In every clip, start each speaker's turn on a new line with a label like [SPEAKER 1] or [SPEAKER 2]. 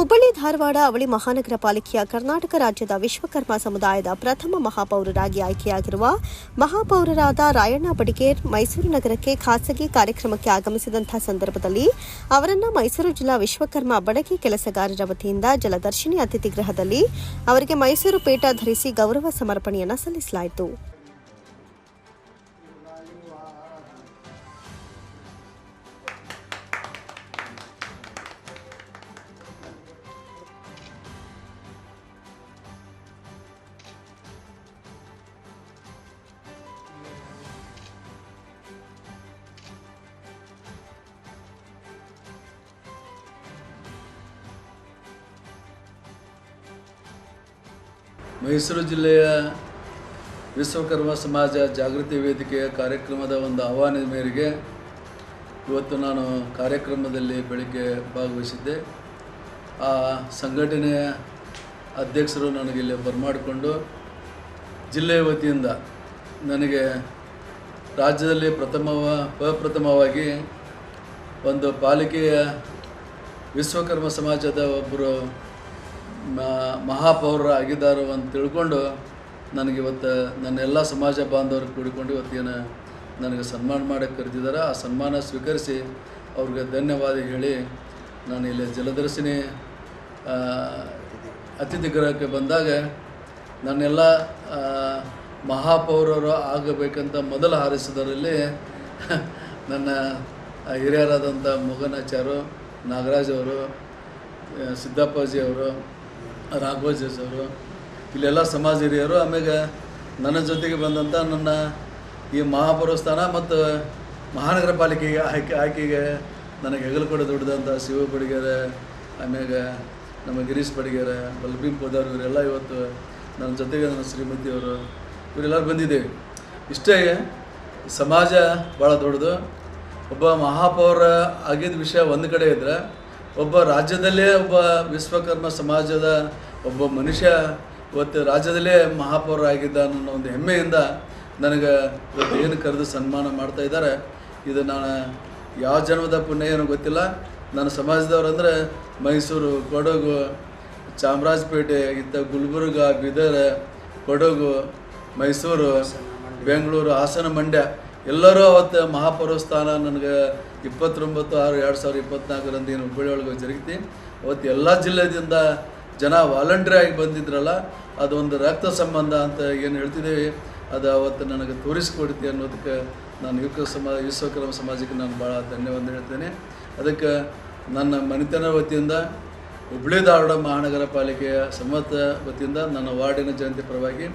[SPEAKER 1] ಹುಬ್ಬಳ್ಳಿ ಧಾರವಾಡ ಅವಳಿ ಮಹಾನಗರ ಪಾಲಿಕೆಯ ಕರ್ನಾಟಕ ರಾಜ್ಯದ ವಿಶ್ವಕರ್ಮ ಸಮುದಾಯದ ಪ್ರಥಮ ಮಹಾಪೌರರಾಗಿ ಆಯ್ಕೆಯಾಗಿರುವ ಮಹಾಪೌರರಾದ ರಾಯಣ್ಣ ಬಡಿಗೇರ್ ಮೈಸೂರು ನಗರಕ್ಕೆ ಖಾಸಗಿ ಕಾರ್ಯಕ್ರಮಕ್ಕೆ ಆಗಮಿಸಿದಂತಹ ಸಂದರ್ಭದಲ್ಲಿ ಅವರನ್ನು ಮೈಸೂರು ಜಿಲ್ಲಾ ವಿಶ್ವಕರ್ಮ ಬಡಗಿ ಕೆಲಸಗಾರರ ವತಿಯಿಂದ ಜಲದರ್ಶಿನಿ ಅತಿಥಿ ಗೃಹದಲ್ಲಿ ಅವರಿಗೆ ಮೈಸೂರು ಪೇಟ ಧರಿಸಿ ಗೌರವ ಸಮರ್ಪಣೆಯನ್ನು ಸಲ್ಲಿಸಲಾಯಿತು.
[SPEAKER 2] ಮೈಸೂರು ಜಿಲ್ಲೆಯ ವಿಶ್ವಕರ್ಮ ಸಮಾಜ ಜಾಗೃತಿ ವೇದಿಕೆಯ ಕಾರ್ಯಕ್ರಮದ ಒಂದು ಆಹ್ವಾನದ ಮೇರೆಗೆ ಇವತ್ತು ನಾನು ಕಾರ್ಯಕ್ರಮದಲ್ಲಿ ಬೆಳಿಗ್ಗೆ ಭಾಗವಹಿಸಿದ್ದೆ. ಆ ಸಂಘಟನೆಯ ಅಧ್ಯಕ್ಷರು ನನಗೆ ಇಲ್ಲಿ ಬರಮಾಡಿಕೊಂಡು ಜಿಲ್ಲೆಯ ವತಿಯಿಂದ ನನಗೆ ರಾಜ್ಯದಲ್ಲಿ ಪ್ರಥಮವ ಪ್ರಪ್ರಥಮವಾಗಿ ಒಂದು ಪಾಲಿಕೆಯ ವಿಶ್ವಕರ್ಮ ಸಮಾಜದ ಒಬ್ಬರು ಮಹಾಪೌರ ಆಗಿದ್ದಾರೆ ಅಂತ ತಿಳ್ಕೊಂಡು ನನಗೆ ಇವತ್ತು ನನ್ನ ಎಲ್ಲ ಸಮಾಜ ಬಾಂಧವರು ಕೂಡಿಕೊಂಡು ಇವತ್ತೇನು ನನಗೆ ಸನ್ಮಾನ ಮಾಡೋಕ್ಕೆ ಕರೆದಿದ್ದಾರೆ. ಆ ಸನ್ಮಾನ ಸ್ವೀಕರಿಸಿ ಅವ್ರಿಗೆ ಧನ್ಯವಾದ ಹೇಳಿ ನಾನು ಇಲ್ಲಿ ಜಲದರ್ಶಿನಿ ಅತಿಥಿ ಗೃಹಕ್ಕೆ ಬಂದಾಗ ನನ್ನೆಲ್ಲ ಮಹಾಪೌರರು ಆಗಬೇಕಂತ ಮೊದಲು ಹಾರೈಸಿದರಲ್ಲಿ ನನ್ನ ಹಿರಿಯರಾದಂಥ ಮೊಗನಾಚಾರ್ಯರು ನಾಗರಾಜ್ ಅವರು ಸಿದ್ದಪ್ಪಾಜಿ ಅವರು ರಾಘೋಜ್ ಅವರು, ಇಲ್ಲೆಲ್ಲ ಸಮಾಜ ಹಿರಿಯರು ಆಮ್ಯಾಗ ನನ್ನ ಜೊತೆಗೆ ಬಂದಂಥ ನನ್ನ ಈ ಮಹಾಪೌರ ಸ್ಥಾನ ಮತ್ತು ಮಹಾನಗರ ಪಾಲಿಕೆಗೆ ಆಯ್ಕೆ, ಆಯ್ಕೆಗೆ ನನಗೆ ಹೆಗಲು ಕೊಡ ದುಡ್ದಂಥ ಶಿವ ಬಡಿಗೆರೆ ಆಮ್ಯಾಗ ನಮ್ಮ ಗಿರೀಶ್ ಬಡಿಗೆರೆ ಬಲ್ಬೀಮ್ ಪೋದಾರ್ ಇವರೆಲ್ಲ ಇವತ್ತು ನನ್ನ ಜೊತೆಗೆ ನನ್ನ ಶ್ರೀಮತಿಯವರು ಇವರೆಲ್ಲರೂ ಬಂದಿದ್ದೇವೆ. ಇಷ್ಟೇ, ಸಮಾಜ ಭಾಳ ದೊಡ್ಡದು. ಒಬ್ಬ ಮಹಾಪೌರ ಆಗಿದ್ದ ವಿಷಯ ಒಂದು ಕಡೆ ಇದ್ದರೆ ಒಬ್ಬ ರಾಜ್ಯದಲ್ಲೇ ಒಬ್ಬ ವಿಶ್ವಕರ್ಮ ಸಮಾಜದ ಒಬ್ಬ ಮನುಷ್ಯ ಇವತ್ತು ರಾಜ್ಯದಲ್ಲೇ ಮಹಾಪೌರ ಆಗಿದ್ದ ಅನ್ನೋ ಒಂದು ಹೆಮ್ಮೆಯಿಂದ ನನಗೆ ಇವತ್ತು ಏನು ಕರೆದು ಸನ್ಮಾನ ಮಾಡ್ತಾ ಇದ್ದಾರೆ. ಇದು ನಾನು ಯಾವ ಜನ್ಮದ ಪುಣ್ಯ ಏನೋ ಗೊತ್ತಿಲ್ಲ. ನನ್ನ ಸಮಾಜದವ್ರು ಅಂದರೆ ಮೈಸೂರು, ಕೊಡಗು, ಚಾಮರಾಜಪೇಟೆ ಇತ್ತ ಗುಲ್ಬರ್ಗ, ಬೀದರ್, ಕೊಡಗು, ಮೈಸೂರು, ಬೆಂಗಳೂರು, ಹಾಸನ ಮಂಡ್ಯ. ಎಲ್ಲರೂ ಅವತ್ತು ಮಹಾಪೌರ ಸ್ಥಾನ ನನಗೆ ಇಪ್ಪತ್ತೊಂಬತ್ತು ಆರು ಎರಡು ಸಾವಿರದ ಇಪ್ಪತ್ನಾಲ್ಕರಂದು ಏನು ಹುಬ್ಬಳ್ಳಿ ಒಳಗೆ ಜರುಗಿತಿ. ಅವತ್ತು ಎಲ್ಲ ಜಿಲ್ಲೆದಿಂದ ಜನ ವಾಲಂಟ್ರಿ ಆಗಿ ಬಂದಿದ್ರಲ್ಲ, ಅದೊಂದು ರಕ್ತ ಸಂಬಂಧ ಅಂತ ಏನು ಹೇಳ್ತಿದ್ದೀವಿ. ಅದು ಅವತ್ತು ನನಗೆ ತೋರಿಸ್ಕೊಡ್ತಿ ಅನ್ನೋದಕ್ಕೆ ನಾನು ಯುವಕ ಸಮಾಜ, ವಿಶ್ವಕರ್ಮ ಸಮಾಜಕ್ಕೆ ನಾನು ಭಾಳ ಧನ್ಯವಾದ ಹೇಳ್ತೇನೆ. ಅದಕ್ಕೆ ನನ್ನ ಮನೆತನ ವತಿಯಿಂದ, ಹುಬ್ಬಳ್ಳಿ ಧಾರವಾಡ ಮಹಾನಗರ ಪಾಲಿಕೆಯ ಸಮತ ವತಿಯಿಂದ ನನ್ನ ವಾರ್ಡಿನ ಜಯಂತಿ ಪರವಾಗಿ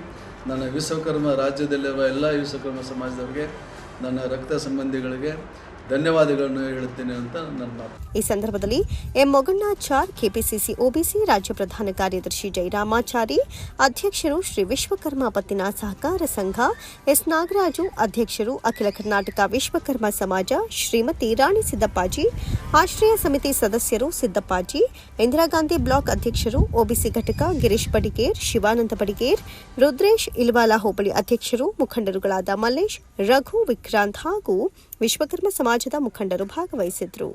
[SPEAKER 2] ನನ್ನ ವಿಶ್ವಕರ್ಮ ರಾಜ್ಯದಲ್ಲಿರುವ ಎಲ್ಲ ವಿಶ್ವಕರ್ಮ ಸಮಾಜದವರಿಗೆ ನನ್ನ ರಕ್ತ ಸಂಬಂಧಿಗಳಿಗೆ ಧನ್ಯವಾದಗಳನ್ನು ಹೇಳುತ್ತೇನೆ ಅಂತ ನನ್ನ
[SPEAKER 1] ಈ ಸಂದರ್ಭದಲ್ಲಿ ಎಂ ಮೊಗಣ್ಣಾಚಾರ್ ಕೆಪಿಸಿಸಿ ಒಬಿಸಿ ರಾಜ್ಯ ಪ್ರಧಾನ ಕಾರ್ಯದರ್ಶಿ ಜೈರಾಮಾಚಾರಿ ಅಧ್ಯಕ್ಷರು ಶ್ರೀ ವಿಶ್ವಕರ್ಮ ಪತ್ತಿನ ಸಹಕಾರ ಸಂಘ, ಎಸ್ ನಾಗರಾಜು, ಅಧ್ಯಕ್ಷರು ಅಖಿಲ ಕರ್ನಾಟಕ ವಿಶ್ವಕರ್ಮ ಸಮಾಜ, ಶ್ರೀಮತಿ ರಾಣಿ ಸಿದ್ದಪ್ಪಾಜಿ, ಆಶ್ರಯ ಸಮಿತಿ ಸದಸ್ಯರು ಸಿದ್ದಪ್ಪಾಜಿ, ಇಂದಿರಾ ಗಾಂಧಿ ಬ್ಲಾಕ್ ಅಧ್ಯಕ್ಷರು ಒಬಿಸಿ ಘಟಕ ಗಿರೀಶ್ ಬಡಿಗೇರ್, ಶಿವಾನಂದ ಬಡಿಗೇರ್, ರುದ್ರೇಶ್ ಇಲ್ವಾಲಾ ಹೋಬಳಿ ಅಧ್ಯಕ್ಷರು ಮುಖಂಡರುಗಳಾದ ಮಲ್ಲೇಶ್, ರಘು ವಿಕ್ರಾಂತ್ ಹಾಗೂ ವಿಶ್ವಕರ್ಮ ಸಮಾಜದ ಮುಖಂಡರು ಭಾಗವಹಿಸಿದ್ರು.